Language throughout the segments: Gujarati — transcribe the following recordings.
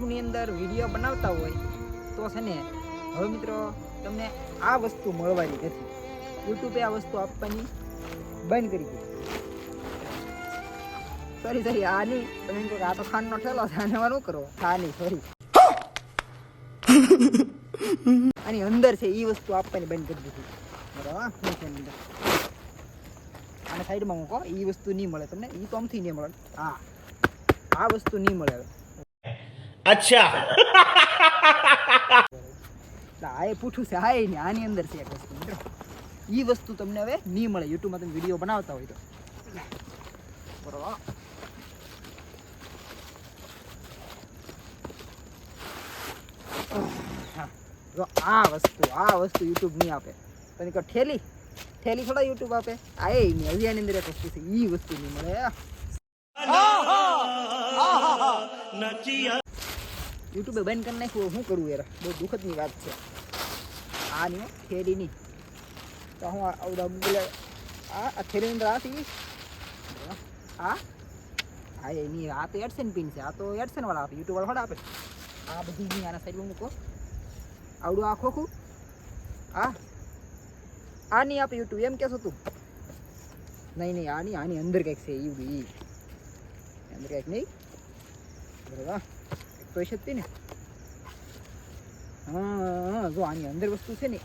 અંદર વીડિયો બનાવતા હોય, તો છે ને, હવે મિત્રો, તમને આ વસ્તુ મળવાની નથી. યુટ્યુબે આ વસ્તુ આપવાની બંધ કરી દીધી. સોરી સોરી આ નહીં. તમે કહો આ તો ખાંડનો ઠેલો છે, આને શું કરો? હા નહીં સોરી આની અંદર છે એ વસ્તુ આપવાની બંધ કરી દીધી. બરાબર છે અંદર? આને સાઈડમાં મૂકો એ વસ્તુ નહીં મળે તમને. એ તો આમથી નહીં મળે. હા, આ વસ્તુ નહીં મળે હવે. અચ્છા. આ એ પૂછું છે હા એની આની અંદર છે એક વસ્તુ મિત્રો. એ વસ્તુ તમને હવે નહીં મળે યુટ્યુબમાં તમે વીડિયો બનાવતા હોય તો. આ વસ્તુ આ વસ્તુ યુટ્યુબ નહીં આપે. પણ કહો ઠેલી ઠેલી થોડા યુટ્યુબ આપે. આ એ નહીં હજી આની અંદર એક વસ્તુ છે એ વસ્તુ નહીં મળે. નચિયા યુટ્યુબે બંધ કરી નાખ્યું શું કરવું યાર? બહુ દુઃખદની વાત છે. આ નહીં હો, તો હું આવડા આ આ અંદર આ થઈ આ હા એની આ તો એડસેન પિન છે. આ તો એડસેનવાળા આપે યુટ્યુબ વાળા થોડા આપે આ બધી નહીં આના સાઈડમાં મૂકો. આવડું આ ખોખું આ આ નહીં આપે યુટ્યુબ એમ કહેશો તું. નહીં નહીં આ નહીં આની અંદર કંઈક છે એવું બી. અંદર કંઈક નહીં. બરાબર? તો જ ને? હા જો આની અંદર વસ્તુ છે ને,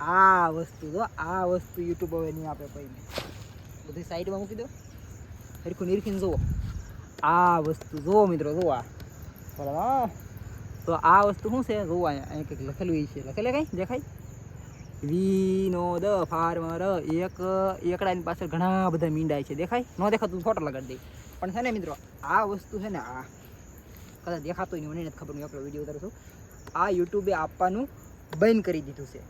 આ વસ્તુ, જો, આ વસ્તુ યુટ્યુબ હવે નહીં આપે પછી બધી સાઈડમાં મૂકી દો. હરખું નિરખીને જુઓ. આ વસ્તુ, જુઓ મિત્રો, જુઓ આ. બરાબર તો આ વસ્તુ શું છે? જુઓ અહીંયા અહીંયા કંઈક લખેલું છે. લખેલે કંઈ? દેખાય? વિનોદ ફાર્મર, એક, એકડાની પાછળ ઘણા બધા મીંડાય છે. દેખાય? ન દેખાતું ફોટો લગાડી દઈ પણ છે ને મિત્રો, આ વસ્તુ છે ને, આ કદાચ દેખાતો નહીં મને નથી ખબર નહીં આપણો વીડિયો ઉતારું છું. આ યુટ્યુબે આપવાનું બંધ કરી દીધું છે.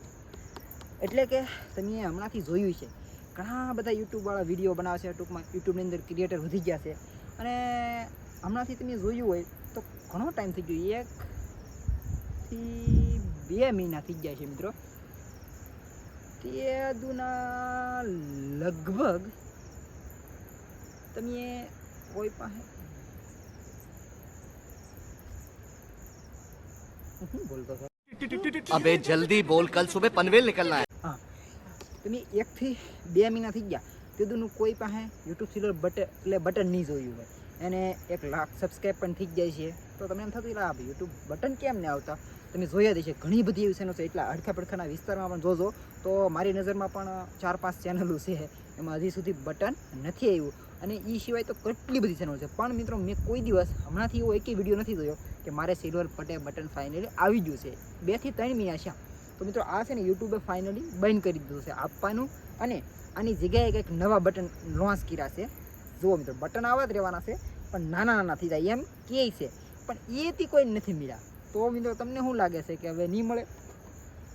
એટલે કે તમે હમણાંથી જોયું છે. ઘણા બધા યુટ્યુબવાળા વીડિયો બનાવે છે, ટૂંકમાં યુટ્યુબની અંદર ક્રિએટર વધી ગયા છે. અને હમણાંથી તમે જોયું હોય તો ઘણો ટાઈમ થઈ ગયો એકથી બે મહિના થઈ ગયા છે મિત્રો. તે દુના લગભગ તમે કોઈ પાસે અબે જલ્દી બોલ, કલ સુબે પનવેલ નીકળના હે. તમે એક થી બે મહિના થઈ ગયા. તે દુનું કોઈ પાસે યુટ્યુબ સિલર બટન એટલે બટન નહીં જોયું હોય. એને એક લાખ સબસ્ક્રાઇબ પણ થઈ જાય છે. તો તમે એમ થતું આ યુટ્યુબ બટન કેમ નહીં આવતા? તમે જોયા જ છે ઘણી બધી એવી ચેનલ છે. એટલા અડખા પડખાના વિસ્તારમાં પણ જોજો. તો મારી નજરમાં પણ ચાર પાંચ ચેનલો છે. એમાં હજી સુધી બટન નથી આવ્યું. અને એ સિવાય તો કેટલી બધી ચેનલ છે. પણ મિત્રો, મેં કોઈ દિવસ હમણાંથી એવો એકેય વીડિયો નથી જોયો કે મારે સિલ્વર પટે બટન ફાઇનલી આવી ગયું છે. બેથી ત્રણ મહિના છે. તો મિત્રો, આ છે ને યુટ્યુબે ફાઇનલી બંધ કરી દીધું છે આપવાનું. અને આની જગ્યાએ કંઈક નવા બટન લોન્ચ કર્યા છે. જુઓ મિત્રો બટન આવા જ રહેવાના છે, પણ નાના નાના થઈ જાય. એમ કહે છે. પણ એથી કોઈ નથી મળ્યા. તો મિત્રો, તમને શું લાગે છે કે હવે નહીં મળે?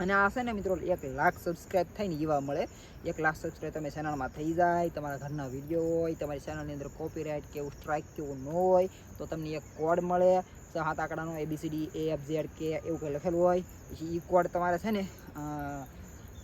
અને આ છે ને મિત્રો, એક લાખ સબસ્ક્રાઈબ થઈને એવા મળે. એક લાખ સબસ્ક્રાઈબ તમે ચેનલમાં થઈ જાય, તમારા ઘરના વીડિયો હોય, તમારી ચેનલની અંદર કોપીરાઇટ કે એવું સ્ટ્રાઇક કે એવું ન હોય, તો તમને એક કોડ મળે. સાત આંકડાનો A B C D A F Z કે એવું કંઈ લખેલું હોય. પછી એ કોડ તમારે છે ને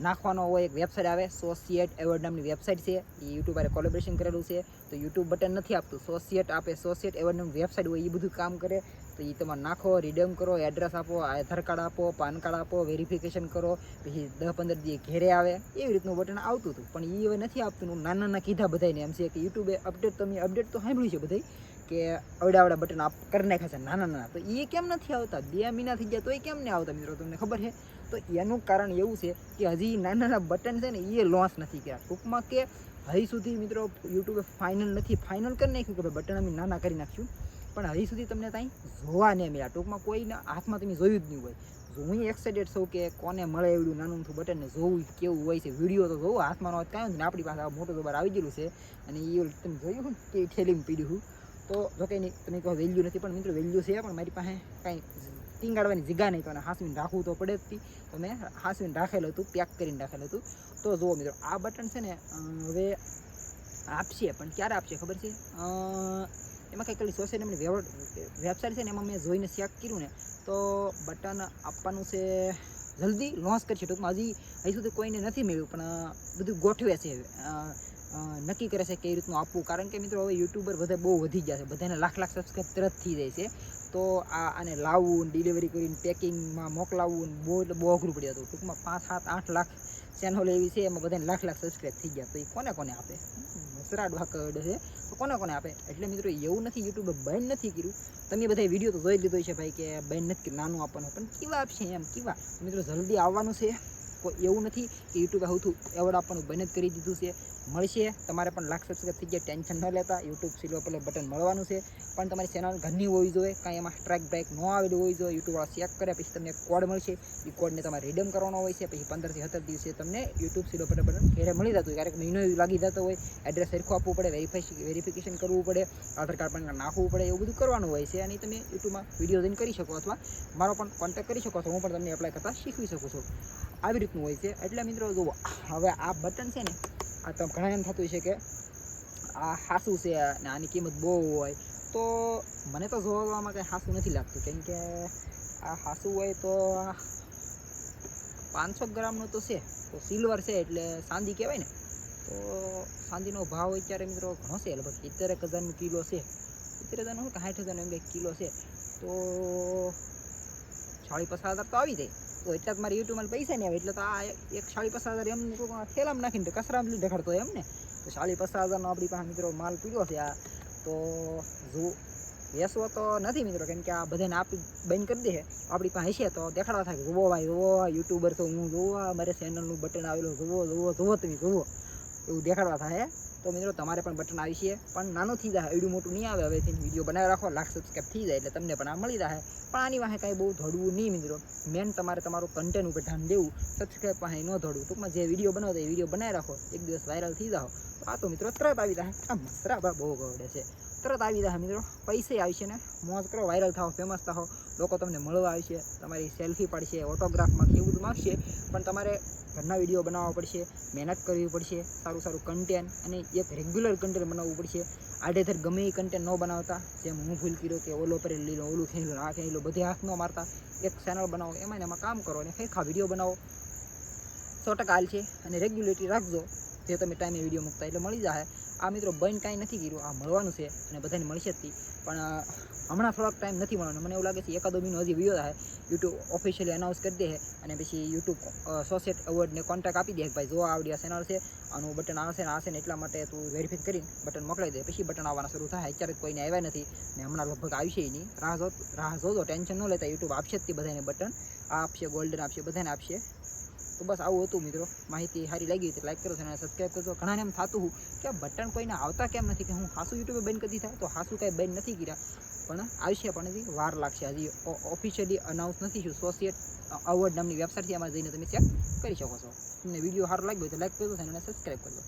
નાખવાનો હોય, એક વેબસાઇટ આવે સોસિયેટ એવોર્ડ નામની વેબસાઇટ છે. એ યુટ્યુબરે કોલેબરેશન કરેલું છે. તો યુટ્યુબ બટન નથી આપતું. સોસિએટ આપે સોસિયેટ એવોર્ડ નામની વેબસાઇટ હોય એ બધું કામ કરે. તો એ તમારે નાખો રિડમ કરો એડ્રેસ આપો, આધાર કાર્ડ આપો, પાન કાર્ડ આપો વેરિફિકેશન કરો, પછી દસ પંદર દિવસ ઘેરે આવે. એવી રીતનું બટન આવતું હતું. પણ એ હવે નથી આપતું નાના નાના કીધા બધાને એમ છે કે યુટ્યુબે અપડેટ તમે અપડેટ તો સાંભળ્યું છે બધાય કે અવડા અવડા બટન આપ કરી નાખ્યા છે નાના નાના. તો એ કેમ નથી આવતા? બે મહિના થઈ ગયા તો એ કેમ નહીં આવતા મિત્રો તમને ખબર છે? તો એનું કારણ એવું છે કે હજી નાના નાના બટન છે ને એ લોન્ચ નથી કર્યા. ટૂંકમાં કે હજી સુધી મિત્રો યુટ્યુબે ફાઇનલ નથી ફાઇનલ કરી નાખ્યું કે ભાઈ બટન અમે નાના કરી નાખ્યું. પણ હજી સુધી તમને ત્યાં જોવા નહીં મળ્યા. ટૂંકમાં કોઈના હાથમાં તમે જોયું જ નહીં હોય. જો હું એક્સાઇટેડ છું કે કોને મળે એવડું નાનું થયું બટનને જોવું કેવું હોય છે. વીડિયો તો જોવું, હાથમાં નો કાંઈ ને આપણી પાસે મોટો તો આવી ગયેલું છે. અને એ તમે જોયું કે ઠેલીમાં પીડ્યું છું તો જો નહીં તમે કહો વેલ્યુ નથી, પણ મિત્રો વેલ્યુ છે, પણ મારી પાસે કાંઈ ટીંગાડવાની જગ્યા નહીં. તો અને હાસવીને રાખવું તો પડે જ હતી તો મેં હાસવીને રાખેલું હતું, પેક કરીને રાખેલું હતું. તો જુઓ મિત્રો, આ બટન છે ને હવે આપશે, પણ ક્યારે આપશે ખબર છે? કંઈક ખાલી સોશિયલ મીડિયા વેબસાઇટ છે ને એમાં મેં જોઈને ચેક કર્યું ને, તો બટન આપવાનું છે જલ્દી લોન્ચ કરશે. ટૂંકમાં હજી હજી સુધી કોઈને નથી મળ્યું, પણ બધું ગોઠવે છે નક્કી કરે છે કઈ રીતનું આપવું. કારણ કે મિત્રો, હવે યુટ્યુબર બધા બહુ વધી ગયા છે. બધાને લાખ લાખ સબસ્ક્રાઈબ તરત થઈ જાય છે. તો આ આને લાવવું ડિલિવરી કરીને પેકિંગમાં મોકલાવવું બહુ એટલે બહુ અઘરું પડ્યું હતું. ટૂંકમાં પાંચ, સાત, આઠ લાખ ચેનલ એવી છે, એમાં બધાને લાખ લાખ સબસ્ક્રાઈબ થઈ ગયા. તો એ કોને કોને આપે? સરાડ વાકડ છે. કોને કોને આપે એટલે મિત્રો એવું નથી યુટ્યુબે બંધ નથી કર્યું. તમે બધા વીડિયો તો જોઈ લીધો છે ભાઈ કે બેન નથી નાનું આપવાનું પણ કેવા આપશે એમ, કેવા? મિત્રો જલ્દી આવવાનું છે. કોઈ એવું નથી કે યુટ્યુબે સૌથી એવોર્ડ આપવાનું બેન જ કરી દીધું છે. મળશે. તમારે પણ લાખ સબસ્ક્રાઈબ થઈ ગયા ટેન્શન ન લેતા. યુટ્યુબ સિલ્વર પ્લે બટન મળવાનું છે. પણ તમારી ચેનલ ઘરની હોવી જોઈએ, કાંઈ એમાં સ્ટ્રાઇક બ્રેક ન આવેલું હોવી જોઈએ. યુટ્યુબવાળા ચેક કરે પછી તમને કોડ મળશે. એ કોડને તમારે રિડમ કરવાનો હોય છે. પછી પંદરથી સત્તર દિવસે તમને યુટ્યુબ સિલ્વર પ્લે બટન ઘેરે મળી જતું ક્યારેક મહિનો લાગી જતો હોય. એડ્રેસ સરખું આપવું પડે વેરીફાઈ વેરિફિકેશન કરવું પડે. આધાર કાર્ડ પણ નાખવું પડે, એવું બધું કરવાનું હોય છે. અને તમે યુટ્યુબમાં વીડિયો જઈને કરી શકો અથવા મારો પણ કોન્ટેક્ટ કરી શકો છો. હું પણ તમને એપ્લાય કરતાં શીખવી શકું છું. આવી રીતનું હોય છે. એટલે મિત્રો, જુઓ, હવે આ બટન છે ને આ તો ઘણા એમ થતું છે કે આ હાસું છે અને આની કિંમત બહુ હોય. તો મને તો જોવામાં કંઈ હાસું નથી લાગતું. કેમ કે આ હાસું હોય તો પાંચસો ગ્રામનું તો છે. તો સિલ્વર છે એટલે સાંદી કહેવાય ને. તો સાંદીનો ભાવ અત્યારે મિત્રો ઘણો છે. લગભગ સિત્તેર એક હજારનું કિલો છે. સિત્તેર હજારનું કે સાઠ હજારનું એમ કંઈક કિલો છે. તો ચાળી પચાસ હજાર તો આવી જાય. તો એટલા મારે યુટ્યુબમાં પૈસા નહીં આવે. એટલે તો આ એક સાડી પચાસ હજાર એમ થેલામાં નાખીને કચરામાં લીધે દેખાડતો એમ ને તો સાડી પચાસ હજારનો આપણી પાસે મિત્રો માલ પીડ્યો છે આ. તો જો વેસવો તો નથી મિત્રો, કેમ કે આ બધાને આપી બંધ કરી દે આપણી પાસે હશે તો દેખાડવા થાય જુઓ ભાઈ, જુઓ યુટ્યુબર તો હું જુઓ મારે ચેનલનું બટન આવેલું જુઓ જુઓ જુઓ તમે જુઓ. એવું દેખાડવા થાય તો મિત્રો, તમારે પણ બટન આવી છે. પણ નાનું થઈ જાય, એવડું મોટું નહીં આવે. હવેથી વીડિયો બનાવી રાખો, લાખ સબસ્ક્રાઈબ થઈ જાય એટલે તમને પણ આ મળી રહે. પણ આની વાહે કાંઈ બહુ ધડવું નહીં મિત્રો. મેન તમારે તમારું કન્ટેન્ટ ઉપર ધ્યાન દેવું સબસ્ક્રાઈબ પાસે ન ધડવું. ટૂંકમાં જે વીડિયો બનાવો એ વીડિયો બનાવી રાખો. એક દિવસ વાયરલ થઈ જાઓ. તો આ તો મિત્રો તરત આવી રહે. આ મસરા બહુ ગવડે છે. તરત આવી જાય મિત્રો. પૈસે આવશે ને, મોજ કરો વાયરલ થાઓ ફેમસ થાઓ. લોકો તમને મળવા આવશે તમારી સેલ્ફી પડશે ઓટોગ્રાફમાં કેવું બધું માગશે. પણ તમારે ઘરના વીડિયો બનાવવા પડશે, મહેનત કરવી પડશે, સારું સારું કન્ટેન્ટ અને એક રેગ્યુલર કન્ટેન્ટ બનાવવું પડશે. આડેધર ગમે એ કન્ટેન્ટ ન બનાવતા, જેમ હું ભૂલ કર્યો કે ઓલો પર લીલો ઓલું ખેલું આ લો બધે હાથ ન મારતા, એક ચેનલ બનાવો, એમાં એમાં કામ કરો અને ફેખા વીડિયો બનાવો. સો ટકા હાલ છે અને રેગ્યુલેટરી રાખજો, જે તમે ટાઈમે વીડિયો મૂકતા એટલે મળી જાય આ મિત્રો બંધ કાંઈ નથી કર્યું, આ મળવાનું છે અને બધાને મળશે જ પણ હમણાં થોડાક ટાઈમ નથી મળવાનો. મને એવું લાગે છે એકાદો મહિનો હજી વીડિયો થાય. યુટ્યુબ ઓફિશિયલી અનાઉન્સ કરી દે અને પછી યુટ્યુબ સોસેટ એવોર્ડને કોન્ટેક્ટ આપી દે ભાઈ જો આવડી આ છે, આનું બટન આવશે ને આવશે ને એટલા માટે તું વેરીફાઈ કરીને બટન મોકલાવી દે. પછી બટન આવવાના શરૂ થાય. અત્યારે કોઈને આવ્યા નથી ને હમણાં લગભગ આવશે નહીં. રાહ જો, રાહ જોજો. ટેન્શન ન લેતા. યુટ્યુબ આપશે જ તે બધાને બટન આ આપશે ગોલ્ડન આપશે, બધાને આપશે. તો બસ આવું હતું મિત્રો. માહિતી સારી લાગી તો લાઈક કરો અને સબસ્ક્રાઈબ કરજો. ઘણાને એમ થતું હતું કે બટન કોઈને આવતા કેમ નથી? કે હું હાસુ યુટ્યુબે બંધ કરી દીધા. તો હાસુ કાંઈ બેન નથી કર્યા. પણ આવશે પણ હજી વાર લાગશે. હજી ઓફિશિયલી અનાઉન્સ નથી થયું. સોશિયટ અવોર્ડ નામની વેબસાઇટથી એમાં જઈને તમે ચેક કરી શકો છો. તમને વીડિયો સારો લાગ્યો તો લાઈક કરજો અને સબસ્ક્રાઈબ કરજો.